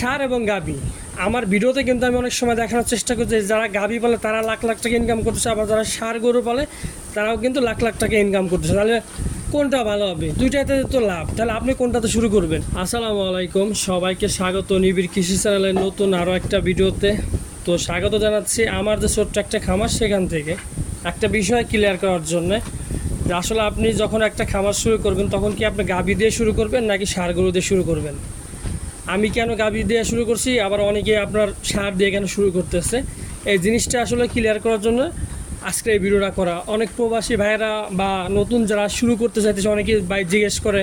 সার এবং গাবি। আমার ভিডিওতে কিন্তু আমি অনেক সময় দেখানোর চেষ্টা করছি যারা গাবি বলে, তারা লাখ লাখ টাকা ইনকাম করতেছে, আবার যারা সার গরু বলে, তারাও কিন্তু লাখ লাখ টাকা ইনকাম করতেছে। তাহলে কোনটা ভালো হবে? দুইটাতে তো লাভ। তাহলে আপনি কোনটাতে শুরু করবেন? আসসালামু আলাইকুম। সবাইকে স্বাগত নিবিড় কৃষি চ্যানেলের নতুন আরও একটা ভিডিওতে। তো স্বাগত জানাচ্ছি আমার যে ছোট্ট একটা খামার সেখান থেকে। একটা বিষয় ক্লিয়ার করার জন্যে আসলে আপনি যখন একটা খামার শুরু করবেন, তখন কি আপনি গাবি দিয়ে শুরু করবেন, নাকি সার গরু দিয়ে শুরু করবেন? আমি কেন গাবি দিয়ে শুরু করছি? আবার অনেকে আপনার সার দিয়ে কেন শুরু করতেছে? এই জিনিসটা আসলে ক্লিয়ার করার জন্য আজকে এই ভিডিওটা করা। অনেক প্রবাসী ভাইয়েরা বা নতুন যারা শুরু করতে চাইতেছে, অনেকে ভাই জিজ্ঞেস করে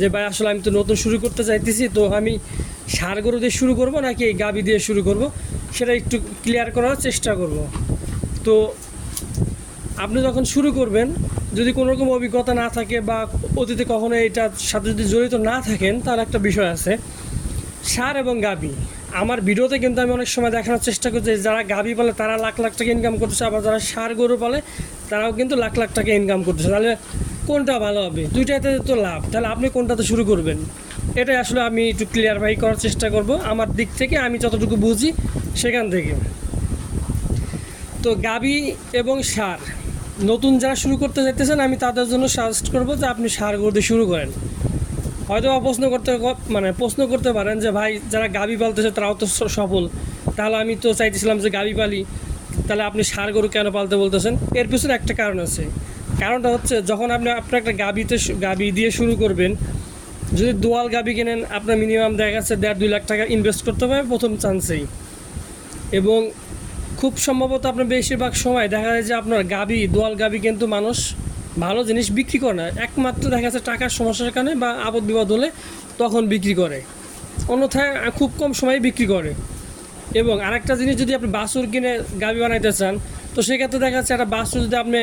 যে, ভাই, আসলে আমি তো নতুন শুরু করতে চাইতেছি, তো আমি সার গরু দিয়ে শুরু করব নাকি এই গাবি দিয়ে শুরু করব? সেটা একটু ক্লিয়ার করার চেষ্টা করব। তো আপনি যখন শুরু করবেন, যদি কোনো রকম অভিজ্ঞতা না থাকে বা অতীতে কখনো এটার সাথে যদি জড়িত না থাকেন তার একটা বিষয় আছে। সার এবং গাবি। আমার ভিডিওতে কিন্তু আমি অনেক সময় দেখানোর চেষ্টা করছি যারা গাবি বলে, তারা লাখ লাখ টাকা ইনকাম করতেছে, আবার যারা সার গরু বলে, তারাও কিন্তু লাখ লাখ টাকা ইনকাম করতেছে। তাহলে কোনটা ভালো হবে? দুইটাতে তো লাভ। তাহলে আপনি কোনটাতে শুরু করবেন? এটাই আসলে আমি একটু ক্লিয়ারফাই করার চেষ্টা করব। আমার দিক থেকে আমি যতটুকু বুঝি সেখান থেকে। তো গাবি এবং সার। নতুন যারা শুরু করতে চাইতেছেন, আমি তাদের জন্য সাজেস্ট করব যে আপনি সার গরু দিয়ে শুরু করেন। হয়তো বা প্রশ্ন করতে মানে প্রশ্ন করতে পারেন যে, ভাই, যারা গাবি পালতেছে তারাও তো সফল। তাহলে আমি তো চাইতেছিলাম যে গাবি পালি। তাহলে আপনি সার গরু কেন পালতে বলতেছেন? এর পিছনে একটা কারণ আছে। কারণটা হচ্ছে, যখন আপনি আপনার একটা গাবিতে গাবি দিয়ে শুরু করবেন, যদি দোয়াল গাবি কেনেন, আপনার মিনিমাম দেখা যাচ্ছে দেড়, দুই লাখ টাকা ইনভেস্ট করতে হবে প্রথম চান্সেই। এবং খুব সম্ভবত আপনার বেশিরভাগ সময় দেখা যায় যে আপনার গাবি, দোয়াল গাবি কিন্তু মানুষ ভালো জিনিস বিক্রি করে না। একমাত্র দেখা যাচ্ছে টাকার সমস্যার কারণে বা আপদ বিপদ হলে তখন বিক্রি করে। অন্যথায় খুব কম সময়ে বিক্রি করে। এবং আরেকটা জিনিস যদি আপনি বাছুর কিনে গাবি বানাইতে চান, তো সেক্ষেত্রে দেখা যাচ্ছে একটা বাছুর যদি আপনি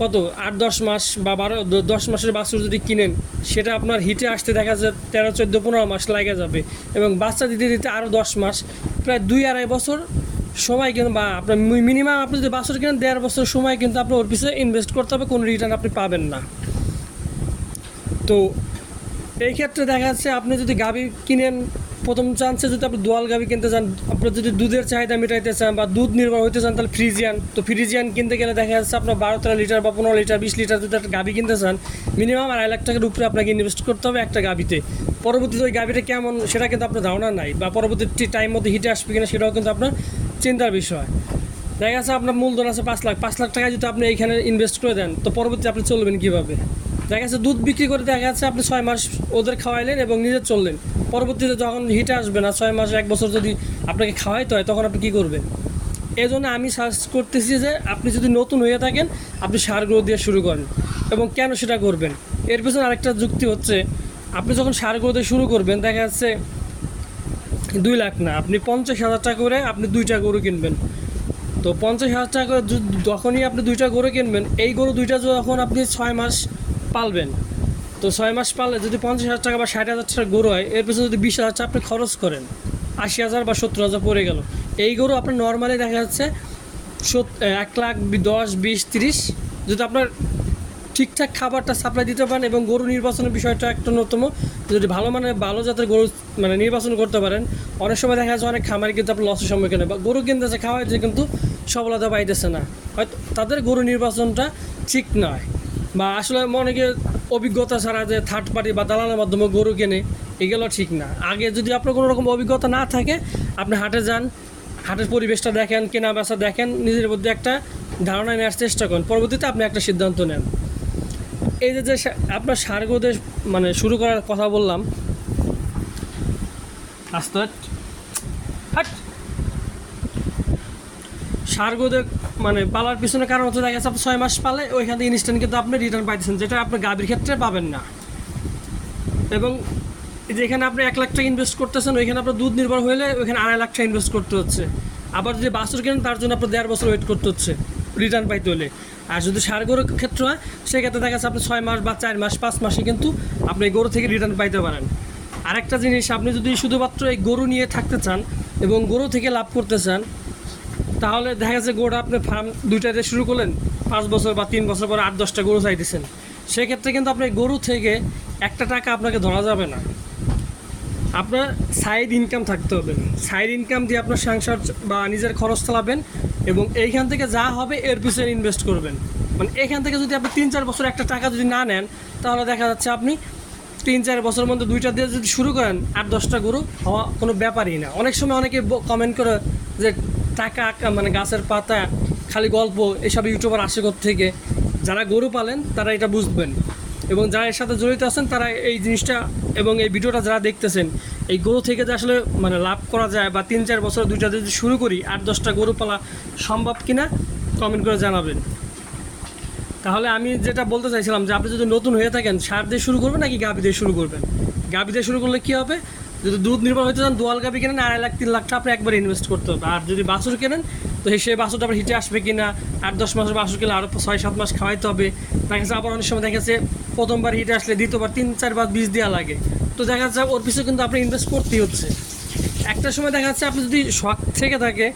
কত, আট, দশ মাস বা বারো, দশ মাসের বাছুর যদি কিনেন, সেটা আপনার হিটে আসতে দেখা যায় তেরো, চোদ্দ, পনেরো মাস লাগে যাবে। এবং বাচ্চা দিতে দিতে আরও দশ মাস, প্রায় দুই, আড়াই বছর সময় কিন্তু বা আপনার মিনিমাম আপনি যদি বাছুর কিনেন, দেড় বছর সময় কিন্তু আপনার ওর পিছনে ইনভেস্ট করতে হবে, কোনো রিটার্ন আপনি পাবেন না। তো এই ক্ষেত্রে দেখা যাচ্ছে আপনি যদি গাভি কিনেন, প্রথম চান্সে যদি আপনি দোয়াল গাভি কিনতে চান, আপনার যদি দুধের চাহিদা মেটাইতে চান বা দুধ নির্ভর হইতে চান, তাহলে ফ্রিজিয়ান তো ফ্রিজিয়ান কিনতে গেলে দেখা যাচ্ছে আপনার বারো তেরো লিটার বা পনেরো লিটার, বিশ লিটার যদি একটা গাভি কিনতে চান মিনিমাম আড়াই লাখ টাকার উপরে আপনাকে ইনভেস্ট করতে হবে একটা গাভিতে। পরবর্তীতে ওই গাভিটা কেমন, সেটা কিন্তু আপনার ধারণা নাই বা পরবর্তী টাইম মধ্যে হিটে আসবে কিনা, সেটাও কিন্তু আপনার চিন্তার বিষয়। দেখা যাচ্ছে আপনার মূলধন আছে পাঁচ লাখ পাঁচ লাখ টাকা যদি আপনি এইখানে ইনভেস্ট করে দেন, তো পরবর্তী আপনি চলবেন কীভাবে? দেখা যাচ্ছে দুধ বিক্রি করে দেখা যাচ্ছে আপনি ছয় মাস ওদের খাওয়াইলেন এবং নিজে চললেন। পরবর্তীতে যখন হিটে আসবে না, ছয় মাস, এক বছর যদি আপনাকে খাওয়াইতে হয়, তখন আপনি কী করবেন? এই জন্য আমি সার্চ করতেছি যে আপনি যদি নতুন হয়ে থাকেন, আপনি সারগুলো দিয়ে শুরু করেন এবং কেন সেটা করবেন? এর পেছনে আরেকটা যুক্তি হচ্ছে, আপনি যখন সারগুলো দিয়ে শুরু করবেন, দেখা যাচ্ছে দুই লাখ না, আপনি পঞ্চাশ হাজার টাকা করে আপনি দুইটা গরু কিনবেন। তো পঞ্চাশ হাজার টাকা করে যখনই আপনি দুইটা গরু কিনবেন, এই গরু দুইটা যখন আপনি ছয় মাস পালবেন, তো ছয় মাস পাললে যদি পঞ্চাশ হাজার টাকা বা ষাট হাজার টাকা গরু হয়, এর পিছনে যদি বিশ হাজার টাকা আপনি খরচ করেন, আশি হাজার বা সত্তর হাজার পড়ে গেল। এই গরু আপনার নর্মালি দেখা যাচ্ছে এক লাখ দশ, বিশ, তিরিশ, যদি আপনার ঠিকঠাক খাবারটা সাপ্লাই দিতে পারেন এবং গরু নির্বাচনের বিষয়টা একটা অন্যতম। যদি ভালো মানে ভালো জাতের গরু মানে নির্বাচন করতে পারেন, অনেক সময় দেখা যাচ্ছে অনেক খামারে কিন্তু আপনার লসের সম্মুখীন হয় বা গরু কিনতেছে খাওয়াইছে কিন্তু সফলতা পাইতেছে না। হয়তো তাদের গরু নির্বাচনটা ঠিক নয়। বা আসলে অনেকে অভিজ্ঞতা ছাড়া যে থার্ড পার্টি বা দালালের মাধ্যমে গরু কেনে, এগুলো ঠিক না। আগে যদি আপনার কোনো রকম অভিজ্ঞতা না থাকে, আপনি হাটে যান, হাটের পরিবেশটা দেখেন কেনা বেচা দেখেন, নিজের মধ্যে একটা ধারণা নেওয়ার চেষ্টা করেন। পরবর্তীতে আপনি একটা সিদ্ধান্ত নেন। এই যে যে আপনার সারগোদে মানে শুরু করার কথা বললাম। আস্তে হাট। হাট। সারগোদে মানে পালার পিছনে কারণ হচ্ছে দেখা যাচ্ছে আপনি ছয় মাস পালে ওইখান থেকে ইনস্ট্যান্ট কিন্তু আপনি রিটার্ন পাইতেছেন, যেটা আপনার গাভীর ক্ষেত্রে পাবেন না। এবং এই যে আপনি এক লাখ টাকা ইনভেস্ট করতেছেন, ওইখানে আপনার দুধ নির্ভর হলে ওইখানে আড়াই লাখ টাকা ইনভেস্ট করতে হচ্ছে। আবার যদি বাছুর কেনেন, তার জন্য আপনার দেড় বছর ওয়েট করতে হচ্ছে। রিটার্ন পাইতে হলে আর যদি সার গরুর ক্ষেত্রে হয়, সেক্ষেত্রে দেখা যাচ্ছে আপনি ছয় মাস বা চার মাস, পাঁচ মাসে কিন্তু আপনি গরু থেকে রিটার্ন পাইতে পারেন। আরেকটা জিনিস, আপনি যদি শুধুমাত্র এই গরু নিয়ে থাকতে চান এবং গরু থেকে লাভ করতে চান, তাহলে দেখা যাচ্ছে গরুটা আপনি ফার্ম দুইটাতে শুরু করলেন, পাঁচ বছর বা তিন বছর পরে আট, দশটা গরু চাইতেছেন। সেক্ষেত্রে কিন্তু আপনি গরু থেকে একটা টাকা আপনাকে ধরা যাবে না। আপনার সাইড ইনকাম থাকতে হবে। সাইড ইনকাম দিয়ে আপনার সংসার বা নিজের খরচ চালাবেন এবং এইখান থেকে যা হবে এর পিছনে ইনভেস্ট করবেন। মানে এখান থেকে যদি আপনি তিন চার বছর একটা টাকা যদি না নেন, তাহলে দেখা যাচ্ছে আপনি তিন চার বছরের মধ্যে দুইটা দিয়ে যদি শুরু করেন, আট দশটা গরু হওয়া কোনো ব্যাপারই না। অনেক সময় অনেকে কমেন্ট করে যে টাকা মানে গাছের পাতা, খালি গল্প, এসব ইউটিউবার আসে থেকে যারা গরু পালেন, তারা এটা বুঝবেন। এবং যারা এর সাথে জড়িত আছেন, তারা এই জিনিসটা এবং এই ভিডিওটা যারা দেখতেছেন, এই গরু থেকে যে আসলে মানে লাভ করা যায় বা তিন চার বছর দুইটা যদি শুরু করি, আট দশটা গরু পালা সম্ভব কিনা কমেন্ট করে জানাবেন। তাহলে আমি যেটা বলতে চাইছিলাম যে, আপনি যদি নতুন হয়ে থাকেন, সার দিয়ে শুরু করবেন নাকি গাভি দিয়ে শুরু করবেন? গাভি দিয়ে শুরু করলে কী হবে? যদি দুধ নির্ভর হতে চান, দোয়াল গাভি কেনেন, আড়াই লাখ, তিন লাখটা আপনি একবার ইনভেস্ট করতে হবে। আর যদি বাছুর কেনেন তো সেই বাছুরটা আবার হিটে আসবে কিনা, আট, দশ মাসের বাছুর কিনা আরও ছয়, সাত মাস খাওয়াইতে হবে। দেখা যাচ্ছে আবার অনেক সময় দেখা যাচ্ছে প্রথমবার হিটে আসলে দ্বিতীয়বার তিন, চারবার বীজ দেওয়া লাগে। তো দেখা যাচ্ছে ওর পিছনে কিন্তু আপনি ইনভেস্ট করতেই হচ্ছে। একটা সময় দেখা যাচ্ছে আপনি যদি শখ থেকে থাকে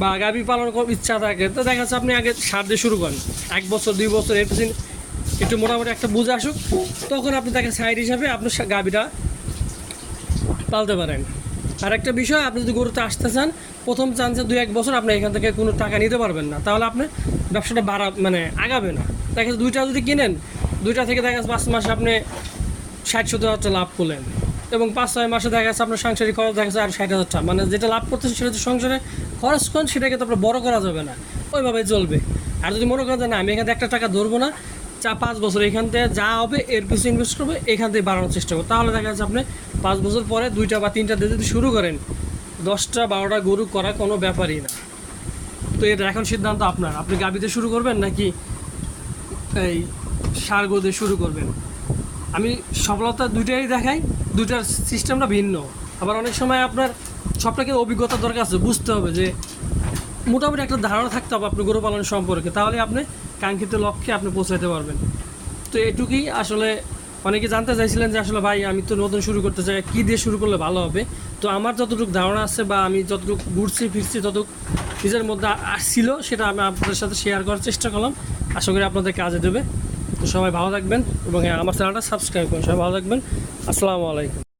বা গাভী পালন করার ইচ্ছা থাকে, তো দেখা যাচ্ছে আপনি আগে সার দিয়ে শুরু করেন। এক বছর, দুই বছর, এর পিছনে একটু মোটামুটি একটা বুঝে আসুক, তখন আপনি তাকে সাইড হিসাবে আপনার গাভীটা পালতে পারেন। আর একটা বিষয়, আপনি যদি গরুতে আসতে চান, প্রথম চান্সে দুই এক বছর আপনি এখান থেকে কোনো টাকা নিতে পারবেন না। তাহলে আপনি ব্যবসাটা বাড়া মানে আগাবে না। দেখা যাচ্ছে দুইটা যদি কিনেন, দুইটা থেকে দেখা যাচ্ছে পাঁচ মাসে আপনি ষাট সত্তর হাজার লাভ করলেন। এবং পাঁচ, ছয় মাসে দেখা যাচ্ছে আপনার সাংসারিক খরচ দেখা যাচ্ছে আর ষাট হাজার টাকা। মানে যেটা লাভ করতেছেন সেটা তো সংসারে খরচ করেন সেটাকে তো আপনার বড় করা যাবে না। ওইভাবে চলবে। আর যদি মনে করেন যে না, আমি এখান একটা টাকা ধরবো না চা পাঁচ বছর এখান থেকে যা হবে, এর পিছনে ইনভেস্ট করব, এখান থেকে বাড়ানোর চেষ্টা করব। তাহলে দেখা যাচ্ছে আপনি পাঁচ বছর পরে দুইটা বা তিনটা দিয়ে যদি শুরু করেন, দশটা, বারোটা গরু করা কোনো ব্যাপারই না। তো এটা এখন সিদ্ধান্ত আপনার। আপনি গাবিতে শুরু করবেন নাকি এই সার গরু দিয়ে শুরু করবেন? আমি সফলতা দুইটাই দেখাই, দুইটার সিস্টেমটা ভিন্ন। আবার অনেক সময় আপনার সবটাকে অভিজ্ঞতা দরকার আছে, বুঝতে হবে যে মোটামুটি একটা ধারণা থাকতে হবে আপনি গরু পালন সম্পর্কে। তাহলে আপনি কাঙ্ক্ষিত লক্ষ্যে আপনি পৌঁছাতে পারবেন। তো এটুকুই আসলে অনেকে জানতে চাইছিলেন যে আসলে ভাই আমি তো নতুন শুরু করতে চাই, কী দিয়ে শুরু করলে ভালো হবে? তো আমার যতটুকু ধারণা আছে বা আমি যতটুকু ঘুরছি, ফিরছি ততটুকু নিজের মধ্যে আসছিল সেটা আমি আপনাদের সাথে শেয়ার করার চেষ্টা করলাম। আশা করি আপনাদের কাজে দেবে। তো সবাই ভালো থাকবেন এবং আমার চ্যানেলটা সাবস্ক্রাইব করুন। সবাই ভালো থাকবেন। আসসালামু আলাইকুম।